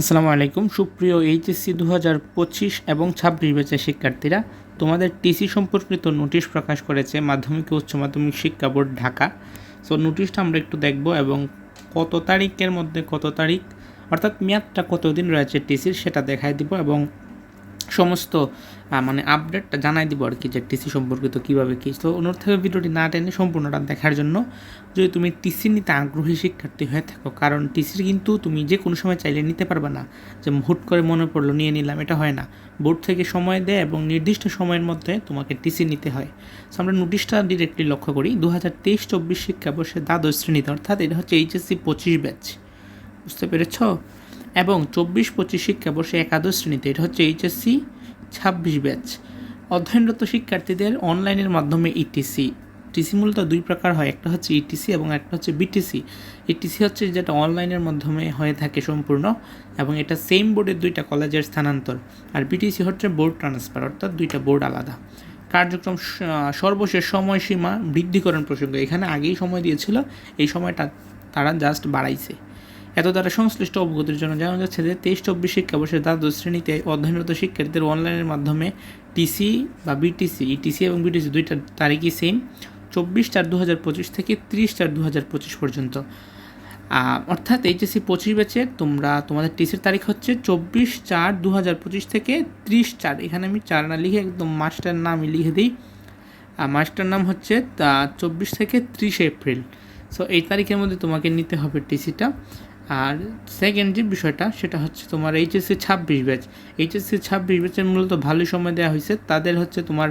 আসসালামু আলাইকুম। সুপ্রিয় এইচএসসি দু হাজার পঁচিশ এবং ছাব্বিশ ব্যাচের শিক্ষার্থীরা, তোমাদের টিসি সম্পর্কিত নোটিশ প্রকাশ করেছে মাধ্যমিক ও উচ্চ মাধ্যমিক শিক্ষা বোর্ড ঢাকা। সো নোটিশটা আমরা একটু দেখব এবং কত তারিখের মধ্যে কত তারিখ, অর্থাৎ মেয়াদটা কতদিন রয়েছে টিসির সেটা দেখাই দিব এবং সমস্ত মানে আপডেটটা জানাই দিব আর কি যে টিসি সম্পর্কিত কীভাবে কী। তো অনুরোধ থেকে ভিডিওটি না টেনে সম্পূর্ণটা দেখার জন্য। যদি তুমি টিসি নিতে আগ্রহী শিক্ষার্থী হয়ে থাকো, কারণ টিসির কিন্তু তুমি যে কোনো সময় চাইলে নিতে পারবে না। যে হুট করে মনে পড়ল, নিয়ে নিলাম, এটা হয় না। বোর্ড থেকে সময় দেয় এবং নির্দিষ্ট সময়ের মধ্যে তোমাকে টিসি নিতে হয়। সো আমরা নোটিশটা ডিরেক্টলি লক্ষ্য করি দু হাজার তেইশ চব্বিশ শিক্ষাবর্ষে দ্বাদশ শ্রেণীতে, অর্থাৎ এটা হচ্ছে এইচএসসি পঁচিশ ব্যাচ। বুঝতে পেরেছ? এবং চব্বিশ পঁচিশ শিক্ষাবর্ষে একাদশ শ্রেণীতে। এটা হচ্ছে এইচএসসি ছাব্বিশ ব্যাচ। অধ্যয়নরত শিক্ষার্থীদের অনলাইনের মাধ্যমে ইটিসি টিসি মূলত দুই প্রকার হয়, একটা হচ্ছে ইটিসি এবং একটা হচ্ছে বিটিসি ইটিসি হচ্ছে যেটা অনলাইনের মাধ্যমে হয়ে থাকে সম্পূর্ণ এবং এটা সেম বোর্ডের দুইটা কলেজের স্থানান্তর। আর বিটিসি হচ্ছে বোর্ড ট্রান্সফার অর্থাৎ দুইটা বোর্ড আলাদা। কার্যক্রম সর্বশেষ সময়সীমা বৃদ্ধিকরণ প্রসঙ্গ। এখানে আগেই সময় দিয়েছিল, এই সময়টা তারা জাস্ট বাড়াইছে। এত দ্বারা সংশ্লিষ্ট অবগতির জন্য জানা যাচ্ছে যে তেইশ চব্বিশ শিক্ষাবর্ষের দ্বাদশ শ্রেণীতে অধ্যয়নরত শিক্ষার্থীদের অনলাইনের মাধ্যমে টিসি বা বিটিসি, ইটিসি এবং বিটিসি দুইটা তারিখই সেম চব্বিশ চার দু হাজার পঁচিশ থেকে ত্রিশ চার দু হাজার পঁচিশ পর্যন্ত। অর্থাৎ এইচএসসি পঁচিশ ব্যাচের তোমরা, তোমাদের টিসির তারিখ হচ্ছে চব্বিশ চার দু হাজার পঁচিশ থেকে ত্রিশ চার। এখানে আমি চার না লিখে একদম মাস্টার নাম লিখে দিই। আর মাস্টার নাম হচ্ছে চব্বিশ থেকে ত্রিশ এপ্রিল। সো এই তারিখের মধ্যে তোমাকে নিতে হবে টিসিটা। আর সেকেন্ড যে বিষয়টা, সেটা হচ্ছে তোমার এইচএসসি ছাব্বিশ ব্যাচ। এইচএসসি ছাব্বিশ ব্যাচের মূলত ভালো সময় দেওয়া হয়েছে। তাদের হচ্ছে তোমার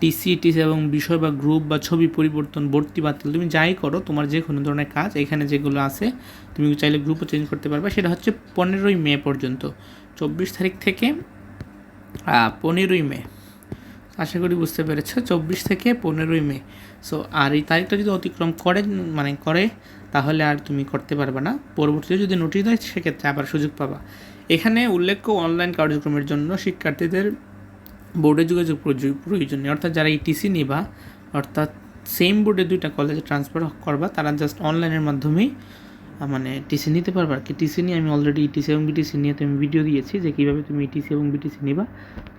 টিসি টিসি এবং বিষয় বা গ্রুপ বা ছবি পরিবর্তন, ভর্তি বাতিল তুমি যাই করো, তোমার যে কোনো ধরনের কাজ, এখানে যেগুলো আছে, তুমি চাইলে গ্রুপও চেঞ্জ করতে পারবে। সেটা হচ্ছে পনেরোই মে পর্যন্ত, চব্বিশ তারিখ থেকে পনেরোই মে। আশা করি বুঝতে পেরেছ, চব্বিশ থেকে পনেরোই মে। সো আর এই তারিখটা যদি অতিক্রম করে মানে করে তাহলে আর তুমি করতে পারবে না। পরবর্তীতে যদি নোটিশ দেয়, সেক্ষেত্রে আবার সুযোগ পাবা। এখানে উল্লেখ্য অনলাইন কার্যক্রমের জন্য শিক্ষার্থীদের বোর্ডে যোগাযোগ প্রয়োজ- প্রয়োজনীয়। অর্থাৎ যারা ইটিসি নিবা, অর্থাৎ সেম বোর্ডে দুইটা কলেজে ট্রান্সফার করবা, তারা জাস্ট অনলাইনের মাধ্যমেই মানে টিসি নিতে পারবে। আর কি টিসি নিয়ে আমি অলরেডি ইটিসি এবং বিটিসি নিয়ে তুমি ভিডিও দিয়েছি যে কীভাবে তুমি ইটিসি এবং বিটিসি নিবা।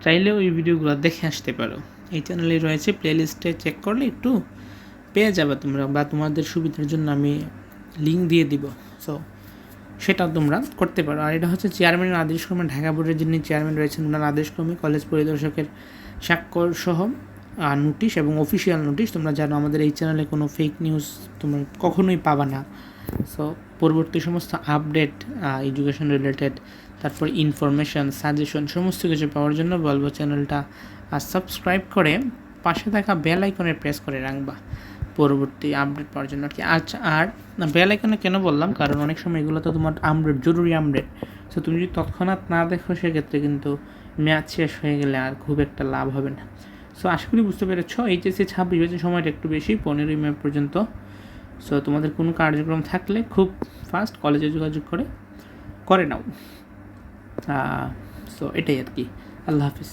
চাইলেও ওই ভিডিওগুলো দেখে আসতে পারো। এই চ্যানেলে রয়েছে প্লেলিস্টে চেক করলে একটু পেয়ে যাবে তোমরা বা তোমাদের সুবিধার জন্য আমি লিঙ্ক দিয়ে দিব। সো সেটা তোমরা করতে পারো। আর এটা হচ্ছে চেয়ারম্যানের আদেশক্রমে ঢাকা বোর্ডের যিনি চেয়ারম্যান রয়েছেন, ওনার আদেশক্রমে কলেজ পরিদর্শকের স্বাক্ষর সহ নোটিশ এবং অফিসিয়াল নোটিশ তোমরা জানো, আমাদের এই চ্যানেলে কোনো ফেক নিউজ তোমরা কখনোই পাবা না। সো পরবর্তী সমস্ত আপডেট এডুকেশন রিলেটেড তারপর ইনফরমেশন সাজেশন সমস্ত কিছু পাওয়ার জন্য বলব চ্যানেলটা সাবস্ক্রাইব করে পাশে থাকা বেল আইকনে প্রেস করে রাখবা। পরবর্তী আপডেট পাওয়ার জন্য আর কি। আচ্ছা আর বেল আইকনে কেন বললাম? কারণ অনেক সময় এগুলো তো তোমার আপডেট জরুরি আপডেট সো তুমি যদি তৎক্ষণাৎ না দেখো, সেক্ষেত্রে কিন্তু ম্যাচ শেষ হয়ে গেলে আর খুব একটা লাভ হবে না। সো আশা করি বুঝতে পেরেছ। এইচএসসি ছাব্বিশ হচ্ছে সময়টা একটু বেশি, পনেরোই মে পর্যন্ত। সো তোমাদের কোনো কার্যক্রম থাকলে খুব ফাস্ট কলেজে যোগাযোগ করে করে নাও। সো এটাই আর কি। আল্লাহ হাফিজ।